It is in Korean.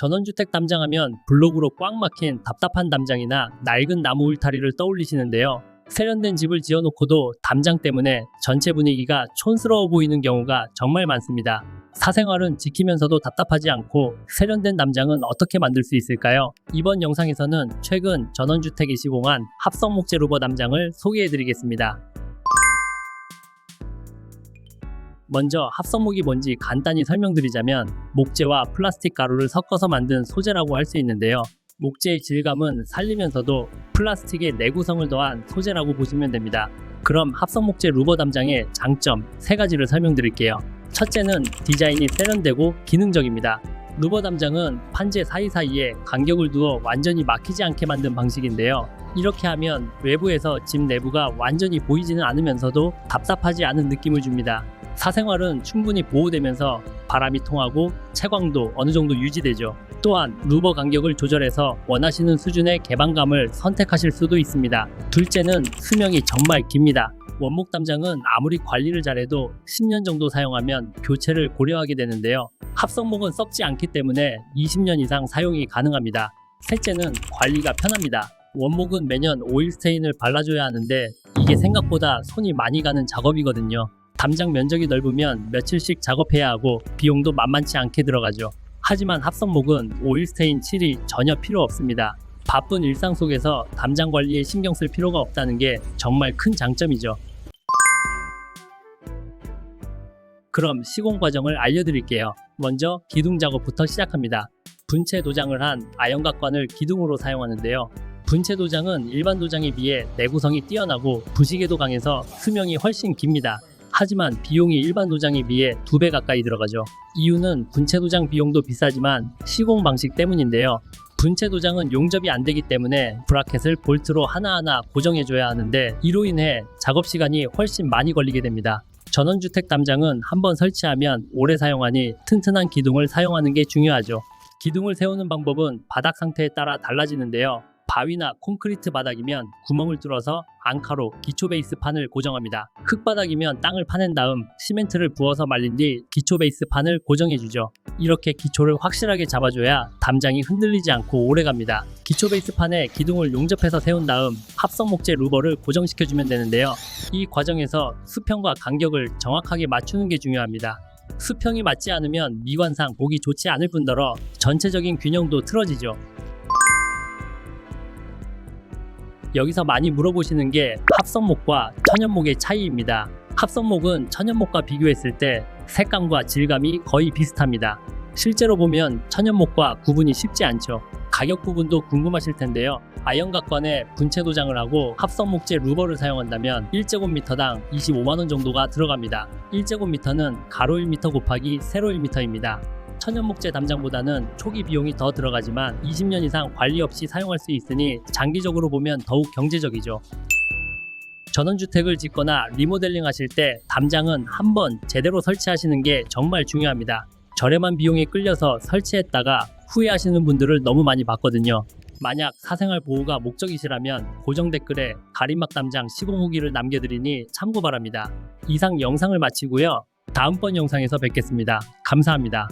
전원주택 담장하면 블록으로 꽉 막힌 답답한 담장이나 낡은 나무 울타리를 떠올리시는데요. 세련된 집을 지어놓고도 담장 때문에 전체 분위기가 촌스러워 보이는 경우가 정말 많습니다. 사생활은 지키면서도 답답하지 않고 세련된 담장은 어떻게 만들 수 있을까요? 이번 영상에서는 최근 전원주택이 시공한 합성 목재 루버 담장을 소개해드리겠습니다. 먼저 합성목이 뭔지 간단히 설명드리자면 목재와 플라스틱 가루를 섞어서 만든 소재라고 할 수 있는데요. 목재의 질감은 살리면서도 플라스틱의 내구성을 더한 소재라고 보시면 됩니다. 그럼 합성목재 루버 담장의 장점 세 가지를 설명드릴게요. 첫째는 디자인이 세련되고 기능적입니다. 루버 담장은 판재 사이사이에 간격을 두어 완전히 막히지 않게 만든 방식인데요. 이렇게 하면 외부에서 집 내부가 완전히 보이지는 않으면서도 답답하지 않은 느낌을 줍니다. 사생활은 충분히 보호되면서 바람이 통하고 채광도 어느 정도 유지되죠. 또한 루버 간격을 조절해서 원하시는 수준의 개방감을 선택하실 수도 있습니다. 둘째는 수명이 정말 깁니다. 원목 담장은 아무리 관리를 잘해도 10년 정도 사용하면 교체를 고려하게 되는데요. 합성목은 썩지 않기 때문에 20년 이상 사용이 가능합니다. 셋째는 관리가 편합니다. 원목은 매년 오일 스테인을 발라줘야 하는데 이게 생각보다 손이 많이 가는 작업이거든요. 담장 면적이 넓으면 며칠씩 작업해야 하고 비용도 만만치 않게 들어가죠. 하지만 합성목은 오일 스테인 칠이 전혀 필요 없습니다. 바쁜 일상 속에서 담장 관리에 신경 쓸 필요가 없다는 게 정말 큰 장점이죠. 그럼 시공 과정을 알려드릴게요. 먼저 기둥 작업부터 시작합니다. 분체 도장을 한 아연각관을 기둥으로 사용하는데요. 분체 도장은 일반 도장에 비해 내구성이 뛰어나고 부식에도 강해서 수명이 훨씬 깁니다. 하지만 비용이 일반 도장에 비해 두 배 가까이 들어가죠. 이유는 분체 도장 비용도 비싸지만 시공 방식 때문인데요. 분체 도장은 용접이 안 되기 때문에 브라켓을 볼트로 하나하나 고정해줘야 하는데 이로 인해 작업 시간이 훨씬 많이 걸리게 됩니다. 전원주택 담장은 한번 설치하면 오래 사용하니 튼튼한 기둥을 사용하는 게 중요하죠. 기둥을 세우는 방법은 바닥 상태에 따라 달라지는데요. 바위나 콘크리트 바닥이면 구멍을 뚫어서 앙카로 기초 베이스 판을 고정합니다. 흙바닥이면 땅을 파낸 다음 시멘트를 부어서 말린 뒤 기초 베이스 판을 고정해주죠. 이렇게 기초를 확실하게 잡아줘야 담장이 흔들리지 않고 오래갑니다. 기초 베이스 판에 기둥을 용접해서 세운 다음 합성 목재 루버를 고정시켜주면 되는데요. 이 과정에서 수평과 간격을 정확하게 맞추는 게 중요합니다. 수평이 맞지 않으면 미관상 보기 좋지 않을 뿐더러 전체적인 균형도 틀어지죠. 여기서 많이 물어보시는 게 합성목과 천연목의 차이입니다. 합성목은 천연목과 비교했을 때 색감과 질감이 거의 비슷합니다. 실제로 보면 천연목과 구분이 쉽지 않죠. 가격 부분도 궁금하실 텐데요. 아연각관에 분체 도장을 하고 합성목재 루버를 사용한다면 1제곱미터당 25만원 정도가 들어갑니다. 1제곱미터는 가로 1m 곱하기 세로 1m입니다. 천연목재 담장보다는 초기 비용이 더 들어가지만 20년 이상 관리 없이 사용할 수 있으니 장기적으로 보면 더욱 경제적이죠. 전원주택을 짓거나 리모델링 하실 때 담장은 한 번 제대로 설치하시는 게 정말 중요합니다. 저렴한 비용에 끌려서 설치했다가 후회하시는 분들을 너무 많이 봤거든요. 만약 사생활 보호가 목적이시라면 고정 댓글에 가림막 담장 시공 후기를 남겨드리니 참고 바랍니다. 이상 영상을 마치고요. 다음번 영상에서 뵙겠습니다. 감사합니다.